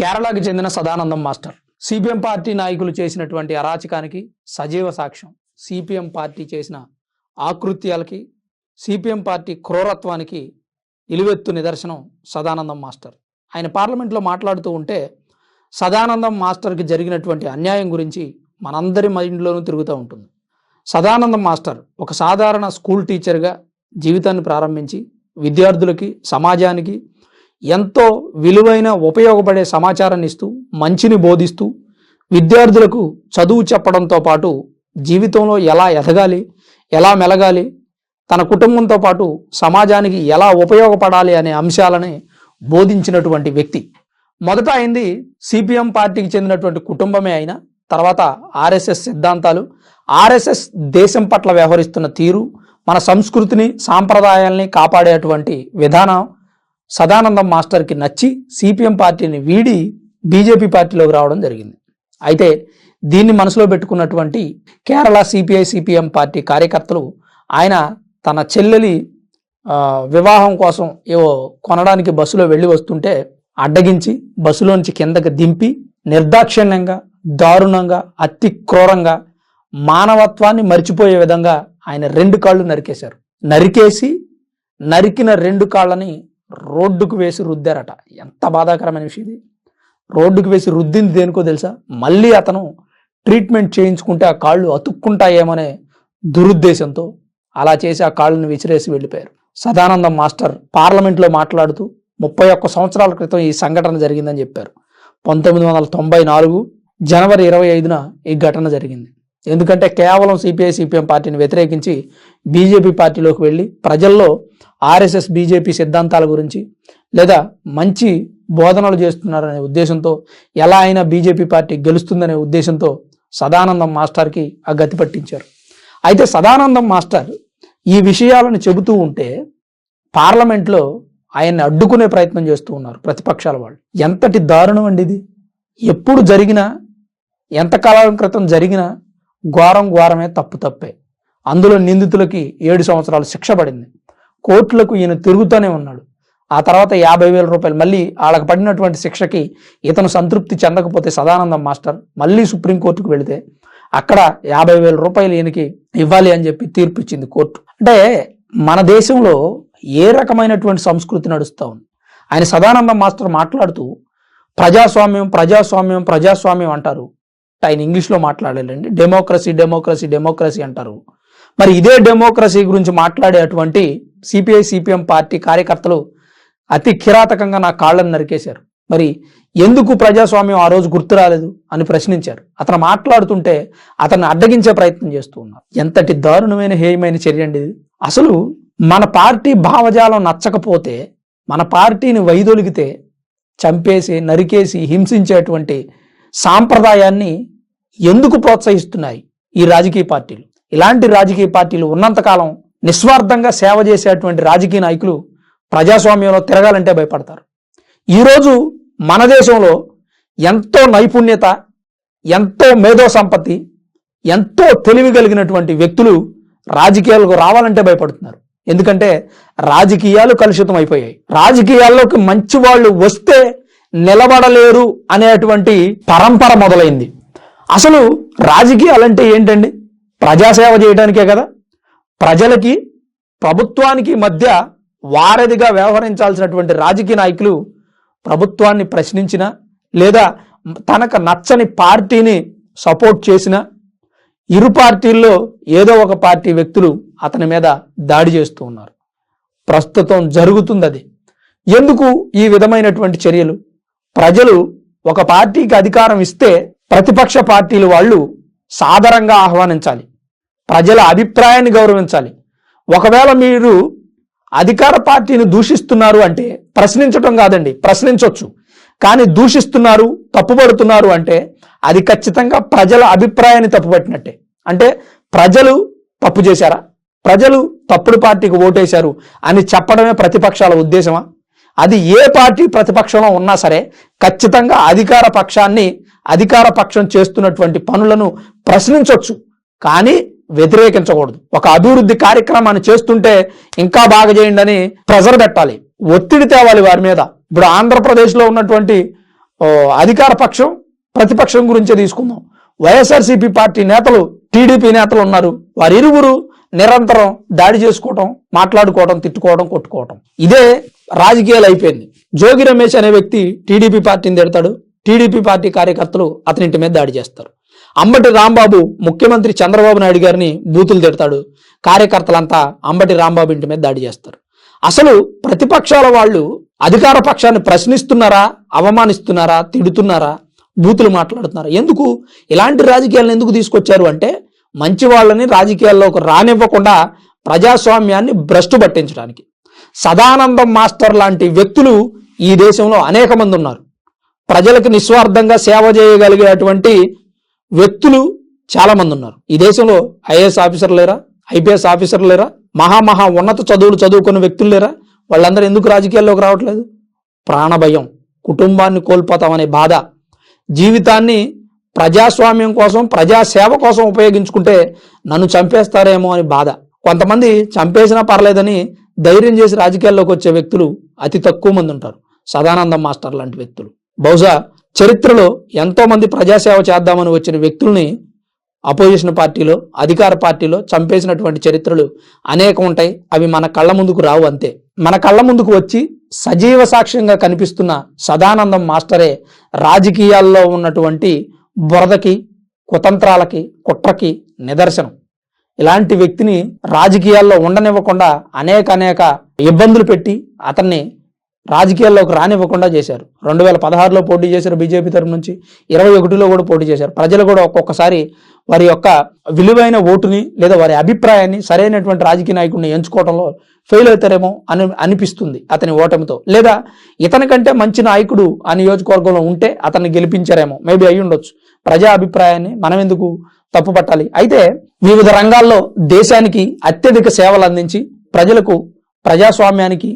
కేరళకు చెందిన Sadanandam master. CPM party నాయకులు చేసినటువంటి అరాచకానికి సజీవ సాక్ష్యం. సిపిఎం పార్టీ చేసిన ఆకృత్యాలకి సిపిఎం పార్టీ క్రూరత్వానికి ఇలువెత్తు నిదర్శనం సదానందం మాస్టర్. ఆయన పార్లమెంట్లో మాట్లాడుతూ ఉంటే సదానందం మాస్టర్కి జరిగినటువంటి అన్యాయం గురించి మనందరి మైండ్లోనూ తిరుగుతూ ఉంటుంది. సదానందం మాస్టర్ ఒక సాధారణ స్కూల్ టీచర్గా జీవితాన్ని ప్రారంభించి విద్యార్థులకి సమాజానికి ఎంతో విలువైన ఉపయోగపడే సమాచారాన్ని ఇస్తూ మంచిని బోధిస్తూ విద్యార్థులకు చదువు చెప్పడంతో పాటు జీవితంలో ఎలా ఎదగాలి ఎలా మెలగాలి తన కుటుంబంతో పాటు సమాజానికి ఎలా ఉపయోగపడాలి అనే అంశాలని బోధించినటువంటి వ్యక్తి. మొదట అయింది సిపిఎం పార్టీకి చెందినటువంటి కుటుంబమే అయినా తర్వాత ఆర్ఎస్ఎస్ సిద్ధాంతాలు ఆర్ఎస్ఎస్ దేశం పట్ల వ్యవహరిస్తున్న తీరు మన సంస్కృతిని సాంప్రదాయాల్ని కాపాడేటువంటి విధానం సదానందం మాస్టర్కి నచ్చి సిపిఎం పార్టీని వీడి బీజేపీ పార్టీలోకి రావడం జరిగింది. అయితే దీన్ని మనసులో పెట్టుకున్నటువంటి కేరళ సిపిఐ సిపిఎం పార్టీ కార్యకర్తలు ఆయన తన చెల్లెలి వివాహం కోసం ఏవో కొనడానికి బస్సులో వెళ్ళి వస్తుంటే అడ్డగించి బస్సులోంచి కిందకి దింపి నిర్దాక్షిణ్యంగా దారుణంగా అతి క్రూరంగా మానవత్వాన్ని మర్చిపోయే విధంగా ఆయన రెండు కాళ్ళు నరికేశారు. నరికేసి నరికిన రెండు కాళ్ళని రోడ్డుకు వేసి రుద్దారట. ఎంత బాధాకరమైన విషయం ఇది. రోడ్డుకు వేసి రుద్దింది దేనికో తెలుసా? మళ్ళీ అతను ట్రీట్మెంట్ చేయించుకుంటే ఆ కాళ్ళు అతుక్కుంటాయేమనే దురుద్దేశంతో అలా చేసి ఆ కాళ్ళను విసిరేసి వెళ్ళిపోయారు. సదానందం మాస్టర్ పార్లమెంట్లో మాట్లాడుతూ ముప్పై ఒక్క సంవత్సరాల క్రితం ఈ సంఘటన జరిగిందని చెప్పారు. పంతొమ్మిది వందల తొంభై నాలుగు జనవరి ఇరవై ఐదున ఈ ఘటన జరిగింది. ఎందుకంటే కేవలం సిపిఐ సిపిఎం పార్టీని వ్యతిరేకించి బీజేపీ పార్టీలోకి వెళ్ళి ప్రజల్లో ఆర్ఎస్ఎస్ బీజేపీ సిద్ధాంతాల గురించి లేదా మంచి బోధనలు చేస్తున్నారనే ఉద్దేశంతో ఎలా అయినా బీజేపీ పార్టీ గెలుస్తుందనే ఉద్దేశంతో సదానందం మాస్టర్కి ఆ గతి పట్టించారు. అయితే సదానందం మాస్టర్ ఈ విషయాలను చెబుతూ ఉంటే పార్లమెంట్లో ఆయన్ని అడ్డుకునే ప్రయత్నం చేస్తూ ఉన్నారు ప్రతిపక్షాల వాళ్ళు. ఎంతటి దారుణం అండి ఇది? ఎప్పుడు జరిగినా ఎంతకాలం క్రితం జరిగినా ఘోరం ఘోరమే తప్పు తప్పే. అందులో నిందితులకి ఏడు సంవత్సరాలు శిక్ష పడింది. కోర్టులకు ఈయన తిరుగుతూనే ఉన్నాడు. ఆ తర్వాత యాభై వేల రూపాయలు మళ్ళీ వాళ్ళకి పడినటువంటి శిక్షకి ఇతను సంతృప్తి చెందకపోతే సదానందం మాస్టర్. మళ్ళీ సుప్రీంకోర్టుకు వెళితే అక్కడ యాభై వేల రూపాయలు ఈయనకి ఇవ్వాలి అని చెప్పి తీర్పు ఇచ్చింది కోర్టు. అంటే మన దేశంలో ఏ రకమైనటువంటి సంస్కృతి నడుస్తూ ఉంది? ఆయన సదానందం మాస్టర్ మాట్లాడుతూ ప్రజాస్వామ్యం ప్రజాస్వామ్యం ప్రజాస్వామ్యం అంటారు. ఆయన ఇంగ్లీష్లో మాట్లాడాలండి డెమోక్రసీ డెమోక్రసీ డెమోక్రసీ అంటారు. మరి ఇదే డెమోక్రసీ గురించి మాట్లాడేటువంటి సిపిఐ సిపిఎం పార్టీ కార్యకర్తలు అతి కిరాతకంగా నా కాళ్ళను నరికేశారు. మరి ఎందుకు ప్రజాస్వామ్యం ఆ రోజు గుర్తు రాలేదు అని ప్రశ్నించారు. అతను మాట్లాడుతుంటే అతన్ని అడ్డగించే ప్రయత్నం చేస్తూ ఉన్నారు. ఎంతటి దారుణమైన హేయమైన చర్య అండి ఇది. అసలు మన పార్టీ భావజాలం నచ్చకపోతే మన పార్టీని వైదొలిగితే చంపేసి నరికేసి హింసించేటువంటి సాంప్రదాయాన్ని ఎందుకు ప్రోత్సహిస్తున్నాయి ఈ రాజకీయ పార్టీలు? ఇలాంటి రాజకీయ పార్టీలు ఉన్నంతకాలం నిస్వార్థంగా సేవ చేసేటువంటి రాజకీయ నాయకులు ప్రజాస్వామ్యంలో తిరగాలంటే భయపడతారు. ఈరోజు మన దేశంలో ఎంతో నైపుణ్యత ఎంతో మేధో సంపత్తి ఎంతో తెలివి కలిగినటువంటి వ్యక్తులు రాజకీయాలకు రావాలంటే భయపడుతున్నారు. ఎందుకంటే రాజకీయాలు కలుషితం అయిపోయాయి. రాజకీయాల్లోకి మంచి వాళ్ళు వస్తే నిలబడలేరు అనేటువంటి పరంపర మొదలైంది. అసలు రాజకీయాలంటే ఏంటండి? ప్రజాసేవ చేయడానికే కదా? ప్రజలకి ప్రభుత్వానికి మధ్య వారధిగా వ్యవహరించాల్సినటువంటి రాజకీయ నాయకులు ప్రభుత్వాన్ని ప్రశ్నించిన లేదా తనకు నచ్చని పార్టీని సపోర్ట్ చేసిన ఇరు పార్టీల్లో ఏదో ఒక పార్టీ వ్యక్తులు అతని మీద దాడి చేస్తూ ఉన్నారు. ప్రస్తుతం జరుగుతుంది అది ఎందుకు ఈ విధమైనటువంటి చర్యలు? ప్రజలు ఒక పార్టీకి అధికారం ఇస్తే ప్రతిపక్ష పార్టీలు వాళ్ళు సాదరంగా ఆహ్వానించాలి. ప్రజల అభిప్రాయాన్ని గౌరవించాలి. ఒకవేళ మీరు అధికార పార్టీని దూషిస్తున్నారు అంటే ప్రశ్నించటం కాదండి ప్రశ్నించవచ్చు కానీ దూషిస్తున్నారు తప్పుపడుతున్నారు అంటే అది ఖచ్చితంగా ప్రజల అభిప్రాయాన్ని తప్పుపట్టినట్టే. అంటే ప్రజలు తప్పు చేశారా? ప్రజలు తప్పుడు పార్టీకి ఓటేశారు అని చెప్పడమే ప్రతిపక్షాల ఉద్దేశమా? అది ఏ పార్టీ ప్రతిపక్షంలో ఉన్నా సరే ఖచ్చితంగా అధికార పక్షాన్ని అధికార పక్షం చేస్తున్నటువంటి పనులను ప్రశ్నించవచ్చు కానీ వ్యతిరేకించకూడదు. ఒక అభివృద్ధి కార్యక్రమాన్ని చేస్తుంటే ఇంకా బాగా చేయండి అని ప్రెజర్ పెట్టాలి. ఒత్తిడి తేవాలి వారి మీద. ఇప్పుడు ఆంధ్రప్రదేశ్లో ఉన్నటువంటి అధికార పక్షం ప్రతిపక్షం గురించే తీసుకుందాం. వైఎస్ఆర్సీపీ పార్టీ నేతలు టీడీపీ నేతలు ఉన్నారు. వారిరువురు నిరంతరం దాడి చేసుకోవటం మాట్లాడుకోవటం తిట్టుకోవడం కొట్టుకోవటం. ఇదే రాజకీయాలు అయిపోయింది. జోగి రమేష్ అనే వ్యక్తి టీడీపీ పార్టీని తిడతాడు. టీడీపీ పార్టీ కార్యకర్తలు అతనింటి మీద దాడి చేస్తారు. అంబటి రాంబాబు ముఖ్యమంత్రి చంద్రబాబు నాయుడు గారిని బూతులు తిడతాడు. కార్యకర్తలంతా అంబటి రాంబాబు ఇంటి మీద దాడి చేస్తారు. అసలు ప్రతిపక్షాల వాళ్ళు అధికార పక్షాన్ని ప్రశ్నిస్తున్నారా అవమానిస్తున్నారా తిడుతున్నారా బూతులు మాట్లాడుతున్నారా? ఎందుకు? ఇలాంటి రాజకీయాలను ఎందుకు తీసుకొచ్చారు అంటే మంచి వాళ్ళని రాజకీయాల్లోకి రానివ్వకుండా ప్రజాస్వామ్యాన్ని భ్రష్టు పట్టించడానికి. సదానందం మాస్టర్ లాంటి వ్యక్తులు ఈ దేశంలో అనేక మంది ఉన్నారు. ప్రజలకు నిస్వార్థంగా సేవ చేయగలిగేటువంటి వ్యక్తులు చాలా మంది ఉన్నారు. ఈ దేశంలో ఐఏఎస్ ఆఫీసర్ లేరా? ఐపీఎస్ ఆఫీసర్ లేరా? మహా మహా ఉన్నత చదువులు చదువుకున్న వ్యక్తులు లేరా? వాళ్ళందరూ ఎందుకు రాజకీయాల్లోకి రావట్లేదు? ప్రాణభయం కుటుంబాన్ని కోల్పోతామనే బాధ. జీవితాన్ని ప్రజాస్వామ్యం కోసం ప్రజాసేవ కోసం ఉపయోగించుకుంటే నన్ను చంపేస్తారేమో అని బాధ. కొంతమంది చంపేసినా పర్లేదని ధైర్యం చేసి రాజకీయాల్లోకి వచ్చే వ్యక్తులు అతి తక్కువ మంది ఉంటారు. సదానందం మాస్టర్ లాంటి వ్యక్తులు. బహుశా చరిత్రలో ఎంతోమంది ప్రజాసేవ చేద్దామని వచ్చిన వ్యక్తుల్ని అపోజిషన్ పార్టీలో అధికార పార్టీలో చంపేసినటువంటి చరిత్రలు అనేకం ఉంటాయి. అవి మన కళ్ళ ముందుకు రావు అంతే. మన కళ్ళ ముందుకు వచ్చి సజీవ సాక్ష్యంగా కనిపిస్తున్న సదానందం మాస్టరే రాజకీయాల్లో ఉన్నటువంటి బురదకి కుతంత్రాలకి కుట్రకి నిదర్శనం. ఇలాంటి వ్యక్తిని రాజకీయాల్లో ఉండనివ్వకుండా అనేక అనేక ఇబ్బందులు పెట్టి అతన్ని రాజకీయాల్లోకి రానివ్వకుండా చేశారు. రెండు వేల పదహారులో పోటీ చేశారు బీజేపీ తరపు నుంచి ఇరవై ఒకటిలో కూడా పోటీ చేశారు. ప్రజలు కూడా ఒక్కొక్కసారి వారి యొక్క విలువైన ఓటుని లేదా వారి అభిప్రాయాన్ని సరైనటువంటి రాజకీయ నాయకుడిని ఎంచుకోవడంలో ఫెయిల్ అవుతారేమో అని అనిపిస్తుంది అతని ఓటమితో. లేదా ఇతని కంటే మంచి నాయకుడు ఆ నియోజకవర్గంలో ఉంటే అతన్ని గెలిపించారేమో. మేబీ అయి ఉండొచ్చు. ప్రజా అభిప్రాయాన్ని మనం ఎందుకు తప్పు పట్టాలి అయితే వివిధ రంగాల్లో దేశానికి అత్యధిక సేవలు అందించి ప్రజలకు ప్రజాస్వామ్యానికి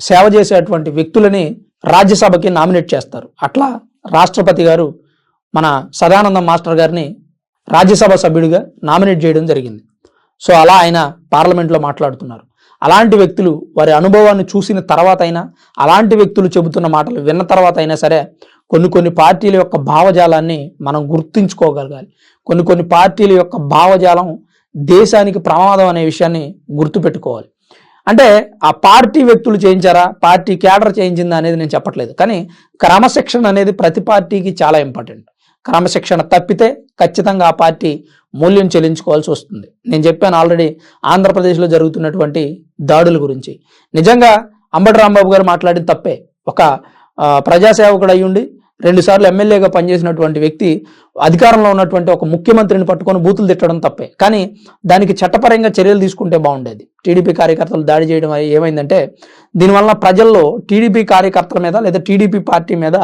సేవ చేసేటువంటి వ్యక్తులని రాజ్యసభకి నామినేట్ చేస్తారు. అట్లా రాష్ట్రపతి గారు మన సదానందం మాస్టర్ గారిని రాజ్యసభ సభ్యుడిగా నామినేట్ చేయడం జరిగింది. సో అలా ఆయన పార్లమెంట్లో మాట్లాడుతున్నారు. అలాంటి వ్యక్తులు వారి అనుభవాన్ని చూసిన తర్వాత అయినా అలాంటి వ్యక్తులు చెబుతున్న మాటలు విన్న తర్వాత అయినా సరే కొన్ని కొన్ని పార్టీల యొక్క భావజాలాన్ని మనం గుర్తుంచుకోగలగాలి. కొన్ని కొన్ని పార్టీల యొక్క భావజాలం దేశానికి ప్రమాదం అనే విషయాన్ని గుర్తుపెట్టుకోవాలి. అంటే ఆ పార్టీ వ్యక్తులు చేయించారా? పార్టీ క్యాడర్ చేయించిందా అనేది నేను చెప్పట్లేదు. కానీ క్రమశిక్షణ అనేది ప్రతి పార్టీకి చాలా ఇంపార్టెంట్. క్రమశిక్షణ తప్పితే ఖచ్చితంగా ఆ పార్టీ మూల్యం చెల్లించుకోవాల్సి వస్తుంది. నేను చెప్పాను ఆల్రెడీ ఆంధ్రప్రదేశ్లో జరుగుతున్నటువంటి దాడుల గురించి. నిజంగా అంబటి రాంబాబు గారు మాట్లాడిన తప్పే. ఒక ప్రజాసేవకుడు అయ్యుండి రెండుసార్లు ఎమ్మెల్యేగా పనిచేసినటువంటి వ్యక్తి అధికారంలో ఉన్నటువంటి ఒక ముఖ్యమంత్రిని పట్టుకొని బూతులు తిట్టడం తప్పే. కానీ దానికి చట్టపరంగా చర్యలు తీసుకుంటే బాగుండేది. టీడీపీ కార్యకర్తలు దాడి చేయడం ఏమైందంటే దీనివల్ల ప్రజల్లో టీడీపీ కార్యకర్తల మీద లేదా టీడీపీ పార్టీ మీద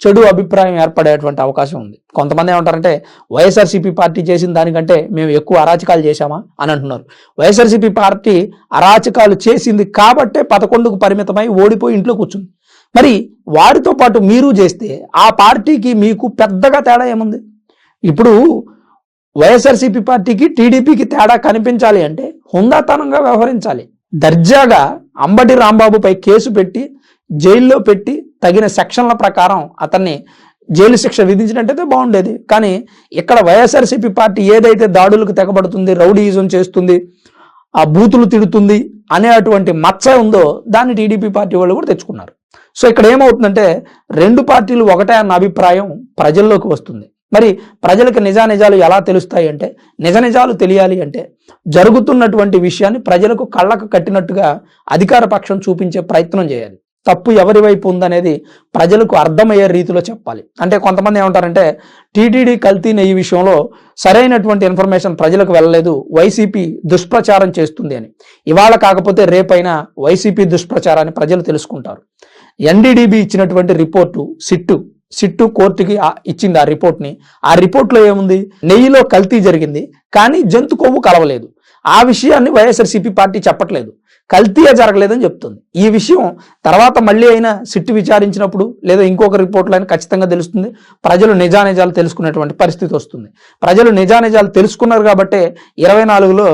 చెడు అభిప్రాయం ఏర్పడేటువంటి అవకాశం ఉంది. కొంతమంది ఏమంటారంటే వైఎస్ఆర్సీపీ పార్టీ చేసిన దానికంటే మేము ఎక్కువ అరాచకాలు చేశామా అని అంటున్నారు. వైఎస్ఆర్సీపీ పార్టీ అరాచకాలు చేసింది కాబట్టే పదకొండుకు పరిమితమై ఓడిపోయి ఇంట్లో కూర్చుంది. మరి వారితో పాటు మీరు చేస్తే ఆ పార్టీకి మీకు పెద్దగా తేడా ఏముంది? ఇప్పుడు వైఎస్ఆర్సీపీ పార్టీకి టీడీపీకి తేడా కనిపించాలి అంటే హుందాతనంగా వ్యవహరించాలి. దర్జాగా అంబటి రాంబాబుపై కేసు పెట్టి జైల్లో పెట్టి తగిన సెక్షన్ల ప్రకారం అతన్ని జైలు శిక్ష విధించినట్టయితే బాగుండేది. కానీ ఇక్కడ వైఎస్ఆర్సీపీ పార్టీ ఏదైతే దాడులకు తెగబడుతుంది రౌడీయిజం చేస్తుంది ఆ బూతులు తిడుతుంది అనే అటువంటి మచ్చ ఉందో దాన్ని టీడీపీ పార్టీ వాళ్ళు కూడా తెచ్చుకున్నారు. సో ఇక్కడ ఏమవుతుందంటే రెండు పార్టీలు ఒకటే అన్న అభిప్రాయం ప్రజల్లోకి వస్తుంది. మరి ప్రజలకు నిజానిజాలు ఎలా తెలుస్తాయి అంటే నిజ నిజాలు తెలియాలి అంటే జరుగుతున్నటువంటి విషయాన్ని ప్రజలకు కళ్ళకు కట్టినట్టుగా అధికార పక్షం చూపించే ప్రయత్నం చేయాలి. తప్పు ఎవరి వైపు ఉందనేది ప్రజలకు అర్థమయ్యే రీతిలో చెప్పాలి. అంటే కొంతమంది ఏమంటారంటే టీటీడీ కల్తీ నెయ్యి విషయంలో సరైనటువంటి ఇన్ఫర్మేషన్ ప్రజలకు వెళ్ళలేదు వైసీపీ దుష్ప్రచారం చేస్తుంది అని. ఇవాళ కాకపోతే రేపైనా వైసీపీ దుష్ప్రచారాన్ని ప్రజలు తెలుసుకుంటారు. ఎన్డీడీబీ ఇచ్చినటువంటి రిపోర్టు సిట్టు సిట్టు కోర్టుకి ఇచ్చింది ఆ రిపోర్ట్ని. ఆ రిపోర్ట్లో ఏముంది? నెయ్యిలో కల్తీ జరిగింది కానీ జంతు కొవ్వు కలవలేదు. ఆ విషయాన్ని వైఎస్ఆర్సీపీ పార్టీ చెప్పట్లేదు. కల్తీయే జరగలేదని చెప్తుంది. ఈ విషయం తర్వాత మళ్ళీ అయినా సిట్టు విచారించినప్పుడు లేదా ఇంకొక రిపోర్ట్లో అయినా ఖచ్చితంగా తెలుస్తుంది. ప్రజలు నిజానిజాలు తెలుసుకునేటువంటి పరిస్థితి వస్తుంది. ప్రజలు నిజానిజాలు తెలుసుకున్నారు కాబట్టే ఇరవై నాలుగులో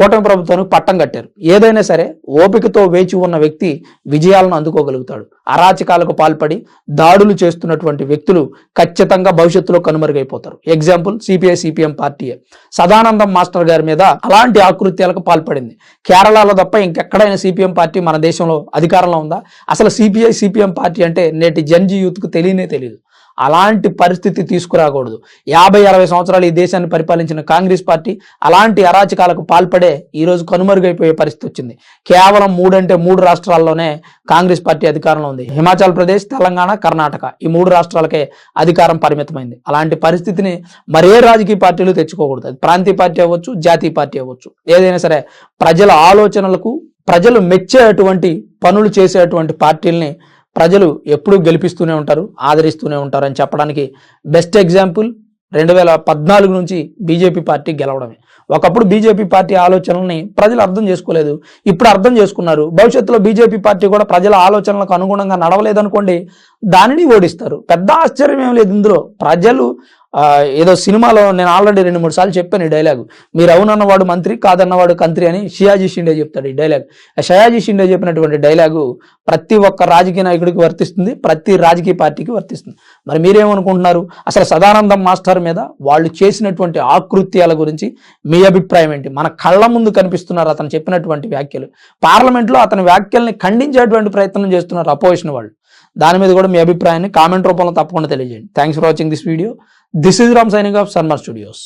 కూటమి ప్రభుత్వానికి పట్టం కట్టారు. ఏదైనా సరే ఓపికతో వేచి ఉన్న వ్యక్తి విజయాలను అందుకోగలుగుతాడు. అరాచకాలకు పాల్పడి దాడులు చేస్తున్నటువంటి వ్యక్తులు ఖచ్చితంగా భవిష్యత్తులో కనుమరుగైపోతారు. ఎగ్జాంపుల్ సిపిఐ సిపిఎం పార్టీయే. సదానందం మాస్టర్ గారి మీద అలాంటి ఆకృత్యాలకు పాల్పడింది. కేరళలో తప్ప ఇంకెక్కడైనా సిపిఎం పార్టీ మన దేశంలో అధికారంలో ఉందా? అసలు సిపిఐ సిపిఎం పార్టీ అంటే నేటి జన్జీ యూత్కు తెలియనే తెలియదు అలాంటి పరిస్థితి తీసుకురాకూడదు. యాభై అరవై సంవత్సరాలు ఈ దేశాన్ని పరిపాలించిన కాంగ్రెస్ పార్టీ అలాంటి అరాచకాలకు పాల్పడే ఈ రోజు కనుమరుగైపోయే పరిస్థితి వచ్చింది. కేవలం మూడంటే మూడు రాష్ట్రాల్లోనే కాంగ్రెస్ పార్టీ అధికారంలో ఉంది. హిమాచల్ ప్రదేశ్ తెలంగాణ కర్ణాటక ఈ మూడు రాష్ట్రాలకే అధికారం పరిమితమైంది. అలాంటి పరిస్థితిని మరే రాజకీయ పార్టీలు తెచ్చుకోకూడదు. అది ప్రాంతీయ పార్టీ అవ్వచ్చు జాతీయ పార్టీ అవ్వచ్చు. ఏదైనా సరే ప్రజల ఆలోచనలకు ప్రజలు మెచ్చేటువంటి పనులు చేసేటువంటి పార్టీల్ని ప్రజలు ఎప్పుడూ గెలిపిస్తూనే ఉంటారు ఆదరిస్తూనే ఉంటారు అని చెప్పడానికి బెస్ట్ ఎగ్జాంపుల్ రెండు వేల పద్నాలుగు నుంచి బీజేపీ పార్టీ గెలవడమే. ఒకప్పుడు బీజేపీ పార్టీ ఆలోచనల్ని ప్రజలు అర్థం చేసుకోలేదు. ఇప్పుడు అర్థం చేసుకున్నారు. భవిష్యత్తులో బీజేపీ పార్టీ కూడా ప్రజల ఆలోచనలకు అనుగుణంగా నడవలేదనుకోండి దానిని ఓడిస్తారు. పెద్ద ఆశ్చర్యం ఏం లేదు ఇందులో. ప్రజలు ఏదో సినిమాలో నేను ఆల్రెడీ రెండు మూడు సార్లు చెప్పాను ఈ డైలాగ్. మీరు అవునన్నవాడు మంత్రి కాదన్నవాడు కంత్రి అని షియాజీ షిండే చెప్తాడు ఈ డైలాగ్. షయాజీ షిండే చెప్పినటువంటి డైలాగు ప్రతి ఒక్క రాజకీయ నాయకుడికి వర్తిస్తుంది ప్రతి రాజకీయ పార్టీకి వర్తిస్తుంది. మరి మీరేమనుకుంటున్నారు? అసలు సదానందం మాస్టర్ మీద వాళ్ళు చేసినటువంటి ఆకృత్యాల గురించి మీ మీ అభిప్రాయం ఏంటి? మన కళ్ళ ముందు కనిపిస్తున్నారు అతను చెప్పినటువంటి వ్యాఖ్యలు. పార్లమెంట్లో అతని వ్యాఖ్యల్ని ఖండించేటువంటి ప్రయత్నం చేస్తున్నారు అపోజిషన్ వాళ్ళు. దాని మీద కూడా మీ అభిప్రాయాన్ని కామెంట్ రూపంలో తప్పకుండా తెలియజేయండి. Thanks for watching this video this is Ram signing off Sanmar studios